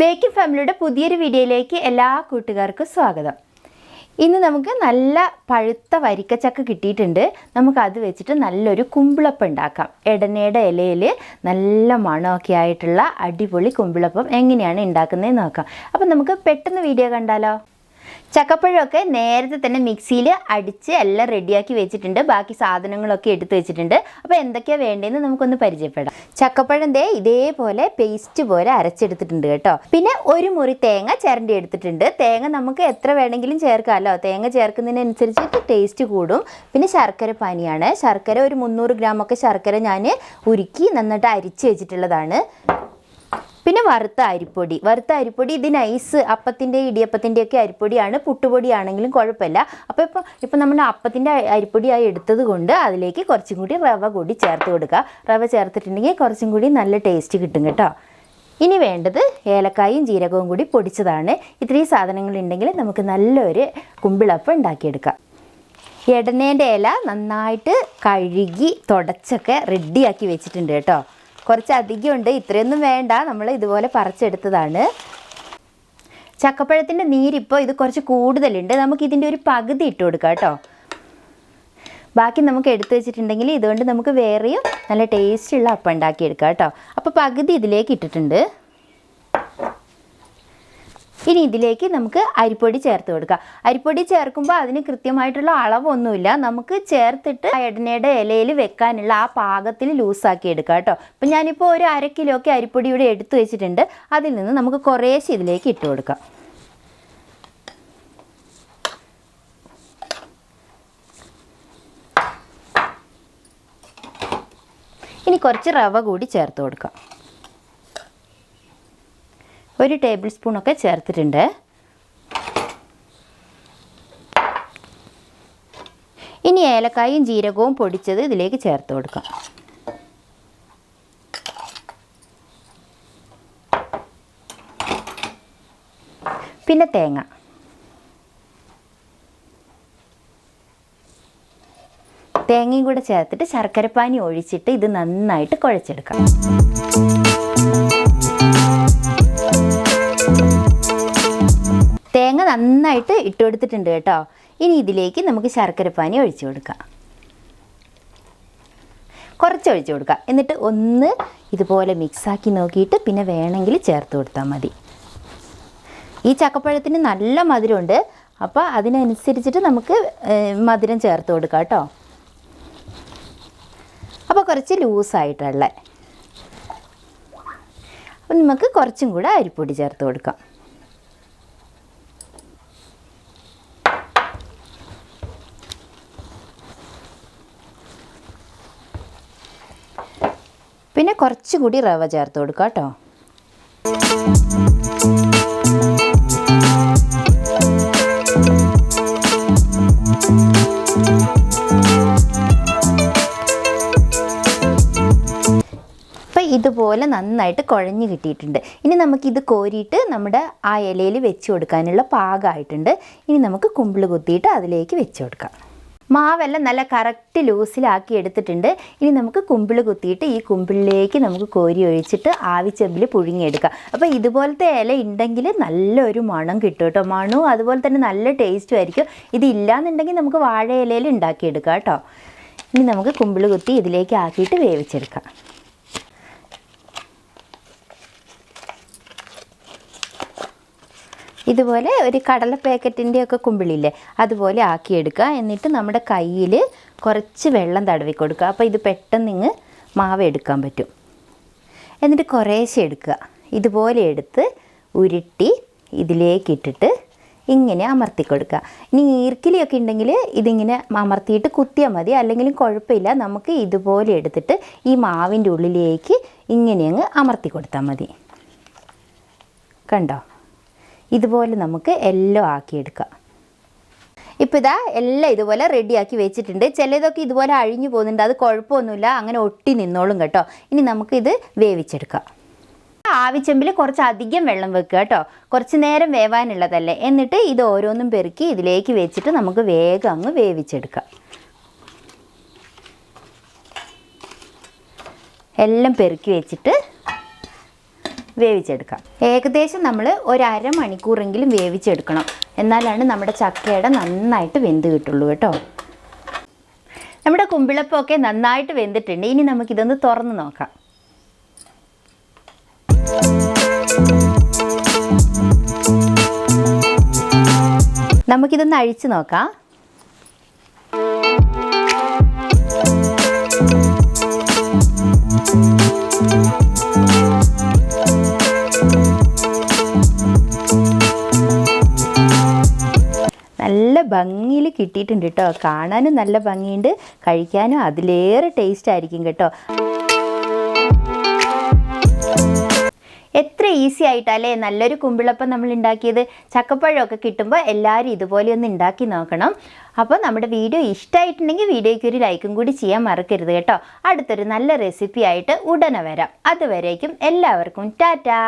Baking ഫാമിലിയുടെ പുതിയൊരു വീഡിയോയിലേക്ക് എല്ലാ കൂട്ടുകാർക്കും സ്വാഗതം. ഇന്ന് നമുക്ക് നല്ല പഴുത്ത വരിക്കച്ചക്ക കിട്ടിയിട്ടുണ്ട്. നമുക്ക് അത് വെച്ചിട്ട് നല്ലൊരു കുമ്പിളപ്പം ഉണ്ടാക്കാം. എടനയുടെ ഇലയിൽ നല്ല മണമൊക്കെ ആയിട്ടുള്ള അടിപൊളി കുമ്പിളപ്പം എങ്ങനെയാണ് ഉണ്ടാക്കുന്നതെന്ന് നോക്കാം. അപ്പം നമുക്ക് പെട്ടെന്ന് വീഡിയോ കണ്ടാലോ? ചക്കപ്പഴമൊക്കെ നേരത്തെ തന്നെ മിക്സിയിൽ അടിച്ച് എല്ലാം റെഡിയാക്കി വെച്ചിട്ടുണ്ട്. ബാക്കി സാധനങ്ങളൊക്കെ എടുത്ത് വെച്ചിട്ടുണ്ട്. അപ്പോൾ എന്തൊക്കെയാണ് വേണ്ടതെന്ന് നമുക്കൊന്ന് പരിചയപ്പെടാം. ചക്കപ്പഴം ദേ ഇതേപോലെ പേസ്റ്റ് പോലെ അരച്ചെടുത്തിട്ടുണ്ട് കേട്ടോ. പിന്നെ ഒരു മുറി തേങ്ങ ചിരണ്ടി എടുത്തിട്ടുണ്ട്. തേങ്ങ നമുക്ക് എത്ര വേണമെങ്കിലും ചേർക്കാമല്ലോ തേങ്ങ ചേർക്കുന്നതിനനുസരിച്ച് ടേസ്റ്റ് കൂടും. പിന്നെ ശർക്കര പാനിയാണ്. ശർക്കര ഒരു മുന്നൂറ് ഗ്രാമൊക്കെ ശർക്കര ഞാൻ ഉരുക്കി നന്നായിട്ട് അരിച്ച് വെച്ചിട്ടുള്ളതാണ്. പിന്നെ വറുത്ത അരിപ്പൊടി. വറുത്ത അരിപ്പൊടി ഇത് നൈസ് അപ്പത്തിന്റെ ഇടിയപ്പത്തിന്റെ ഒക്കെ അരിപ്പൊടിയാണ്. പുട്ടുപൊടിയാണെങ്കിലും കുഴപ്പമില്ല. അപ്പോൾ ഇപ്പോൾ ഇപ്പോൾ നമ്മൾ അപ്പത്തിന്റെ അരിപ്പൊടിയായി എടുത്തത് കൊണ്ട് അതിലേക്ക് കുറച്ചും കൂടി റവ കൂടി ചേർത്ത് കൊടുക്കുക. റവ ചേർത്തിട്ടുണ്ടെങ്കിൽ കുറച്ചും കൂടി നല്ല ടേസ്റ്റ് കിട്ടും കേട്ടോ. ഇനി വേണ്ടത് ഏലക്കായും ജീരകവും കൂടി പൊടിച്ചതാണ്. ഇത്രയും സാധനങ്ങൾ ഉണ്ടെങ്കിൽ നമുക്ക് നല്ലൊരു കുമ്പിളപ്പം ഉണ്ടാക്കിയെടുക്കാം. എടനേന്റെ ഇല നന്നായിട്ട് കഴുകി തുടച്ചൊക്കെ റെഡിയാക്കി വെച്ചിട്ടുണ്ട് കേട്ടോ. കുറച്ച് അധികമുണ്ട് ഇത്രയൊന്നും വേണ്ട. നമ്മൾ ഇതുപോലെ പറിച്ചെടുത്തതാണ്. ചക്കപ്പഴത്തിന്റെ നീരിപ്പോൾ ഇത് കുറച്ച് കൂടുതലുണ്ട്. നമുക്ക് ഇതിന്റെ ഒരു പകുതി ഇട്ട് കൊടുക്കാം കേട്ടോ. ബാക്കി നമുക്ക് എടുത്തു വെച്ചിട്ടുണ്ടെങ്കിൽ ഇതുകൊണ്ട് നമുക്ക് വേറെയും നല്ല ടേസ്റ്റുള്ള അപ്പം ഉണ്ടാക്കിയെടുക്കാം കേട്ടോ. അപ്പോൾ പകുതി ഇതിലേക്ക് ഇട്ടിട്ടുണ്ട്. ഇനി ഇതിലേക്ക് നമുക്ക് അരിപ്പൊടി ചേർത്ത് കൊടുക്കാം. അരിപ്പൊടി ചേർക്കുമ്പോൾ അതിന് കൃത്യമായിട്ടുള്ള അളവൊന്നുമില്ല. നമുക്ക് ചേർത്തിട്ട് എടനയുടെ ഇലയിൽ വെക്കാനുള്ള ആ പാകത്തിൽ ലൂസാക്കി എടുക്കാം കേട്ടോ. അപ്പം ഞാനിപ്പോൾ ഒരു അര കിലോ അരിപ്പൊടി ഇവിടെ എടുത്തു വെച്ചിട്ടുണ്ട്. അതിൽ നിന്ന് നമുക്ക് കുറേശ്ശെ ഇതിലേക്ക് ഇട്ട് കൊടുക്കാം. ഇനി കുറച്ച് റവ കൂടി ചേർത്ത് കൊടുക്കാം. ഒരു ടേബിൾ സ്പൂണൊക്കെ ചേർത്തിട്ടുണ്ട്. ഇനി ഏലക്കായും ജീരകവും പൊടിച്ചത് ഇതിലേക്ക് ചേർത്ത് കൊടുക്കാം. പിന്നെ തേങ്ങ. തേങ്ങയും കൂടെ ചേർത്തിട്ട് ശർക്കരപ്പാനി ഒഴിച്ചിട്ട് ഇത് നന്നായിട്ട് കുഴച്ചെടുക്കാം. നന്നായിട്ട് ഇട്ട് കൊടുത്തിട്ടുണ്ട് കേട്ടോ. ഇനി ഇതിലേക്ക് നമുക്ക് ശർക്കരപ്പാനി ഒഴിച്ചു കൊടുക്കാം. കുറച്ച് ഒഴിച്ചു കൊടുക്കുക എന്നിട്ട് ഒന്ന് ഇതുപോലെ മിക്സാക്കി നോക്കിയിട്ട് പിന്നെ വേണമെങ്കിൽ ചേർത്ത് കൊടുത്താൽ മതി. ഈ ചക്കപ്പഴത്തിന് നല്ല മധുരമുണ്ട്. അപ്പോൾ അതിനനുസരിച്ചിട്ട് നമുക്ക് മധുരം ചേർത്ത് കൊടുക്കാം കേട്ടോ. അപ്പോൾ കുറച്ച് ലൂസായിട്ടുള്ള അപ്പം നമുക്ക് കുറച്ചും കൂടെ അരിപ്പൊടി ചേർത്ത് കൊടുക്കാം. പിന്നെ കുറച്ചുകൂടി റവ ചേർത്ത് കൊടുക്കുക കേട്ടോ. ഇതുപോലെ നന്നായിട്ട് കുഴഞ്ഞ് കിട്ടിയിട്ടുണ്ട്. ഇനി നമുക്കിത് കോരിയിട്ട് നമ്മുടെ ആ ഇലയിൽ വെച്ച് കൊടുക്കാനുള്ള പാകമായിട്ടുണ്ട് ഇനി നമുക്ക് കുമ്പിൾ കുത്തിയിട്ട് അതിലേക്ക് വെച്ച് കൊടുക്കാം. മാവെല്ലാം നല്ല കറക്റ്റ് ലൂസിലാക്കി എടുത്തിട്ടുണ്ട്. ഇനി നമുക്ക് കുമ്പിൾ കുത്തിയിട്ട് ഈ കുമ്പിളിലേക്ക് നമുക്ക് കോരി ഒഴിച്ചിട്ട് ആവിച്ചെമ്പിൽ പുഴുങ്ങിയെടുക്കാം. അപ്പോൾ ഇതുപോലത്തെ ഇല ഉണ്ടെങ്കിൽ നല്ലൊരു മണം കിട്ടും കേട്ടോ. മണവും അതുപോലെ തന്നെ നല്ല ടേസ്റ്റും ആയിരിക്കും. ഇതില്ലാന്നുണ്ടെങ്കിൽ നമുക്ക് വാഴ ഇലയിൽ ഉണ്ടാക്കിയെടുക്കാം കേട്ടോ. ഇനി നമുക്ക് കുമ്പിൾ കുത്തി ഇതിലേക്ക് ആക്കിയിട്ട് വേവിച്ചെടുക്കാം. ഇതുപോലെ ഒരു കടല പാക്കറ്റിന്റെ ഒക്കെ കുമ്പിളില്ലേ അതുപോലെ ആക്കിയെടുക്കുക. എന്നിട്ട് നമ്മുടെ കയ്യിൽ കുറച്ച് വെള്ളം തടവി കൊടുക്കുക. അപ്പോൾ ഇത് പെട്ടെന്ന് ഇങ്ങ് മാവ് എടുക്കാൻ പറ്റും. എന്നിട്ട് കുറേശ്ശെ എടുക്കുക. ഇതുപോലെ എടുത്ത് ഉരുട്ടി ഇതിലേക്ക് ഇട്ടിട്ട് ഇങ്ങനെ അമർത്തി കൊടുക്കുക. ഇനി ഈർക്കിലിയൊക്കെ ഉണ്ടെങ്കിൽ ഇതിങ്ങനെ അമർത്തിയിട്ട് കുത്തിയാൽ മതി. അല്ലെങ്കിലും കുഴപ്പമില്ല. നമുക്ക് ഇതുപോലെ എടുത്തിട്ട് ഈ മാവിന്റെ ഉള്ളിലേക്ക് ഇങ്ങനെ അങ്ങ് അമർത്തി കൊടുത്താൽ മതി. കണ്ടോ? ഇതുപോലെ നമുക്ക് എല്ലോ ആക്കിയെടുക്കാം. ഇപ്പോൾ ഇതാ എല്ലാം ഇതുപോലെ റെഡിയാക്കി വെച്ചിട്ടുണ്ട്. ചിലതൊക്കെ ഇതുപോലെ അഴിഞ്ഞു പോകുന്നുണ്ട്. അത് കുഴപ്പമൊന്നുമില്ല. അങ്ങനെ ഒട്ടി നിന്നോളും കേട്ടോ. ഇനി നമുക്കിത് വേവിച്ചെടുക്കാം. ആവിച്ചെമ്പിൽ കുറച്ച് അധികം വെള്ളം വെക്കുക കേട്ടോ. കുറച്ച് നേരം വേവാനുള്ളതല്ലേ. എന്നിട്ട് ഇത് ഓരോന്നും പെറുക്കി ഇതിലേക്ക് വെച്ചിട്ട് നമുക്ക് വേഗം അങ്ങ് വേവിച്ചെടുക്കാം. എല്ലാം പെറുക്കി വെച്ചിട്ട് വേവിച്ചെടുക്കാം. ഏകദേശം നമ്മൾ ഒരു അരമണിക്കൂറെങ്കിലും വേവിച്ചെടുക്കണം. എന്നാലാണ് നമ്മുടെ ചക്കയുടെ നന്നായിട്ട് വെന്ത് കിട്ടുള്ളൂ കേട്ടോ. നമ്മുടെ കുമ്പിളപ്പമൊക്കെ നന്നായിട്ട് വെന്തിട്ടുണ്ട്. ഇനി നമുക്കിതൊന്ന് തുറന്ന് നോക്കാം. നമുക്കിതൊന്ന് അഴിച്ചു നോക്കാം. കിട്ടിയിട്ടുണ്ട് കേട്ടോ. കാണാനും നല്ല ഭംഗിയുണ്ട്. കഴിക്കാനും അതിലേറെ ടേസ്റ്റ് ആയിരിക്കും കേട്ടോ. എത്ര ഈസി ആയിട്ടല്ലേ നല്ലൊരു കുമ്പിളപ്പം നമ്മൾ ഉണ്ടാക്കിയത്. ചക്കപ്പഴമൊക്കെ കിട്ടുമ്പോൾ എല്ലാവരും ഇതുപോലെ ഒന്ന് ഉണ്ടാക്കി നോക്കണം. അപ്പോൾ നമ്മുടെ വീഡിയോ ഇഷ്ടമായിട്ടുണ്ടെങ്കിൽ വീഡിയോയ്ക്ക് ഒരു ലൈക്കും കൂടി ചെയ്യാൻ മറക്കരുത് കേട്ടോ. അടുത്തൊരു നല്ല റെസിപ്പി ആയിട്ട് ഉടനെ വരാം. അതുവരേക്കും എല്ലാവർക്കും ടാറ്റാ.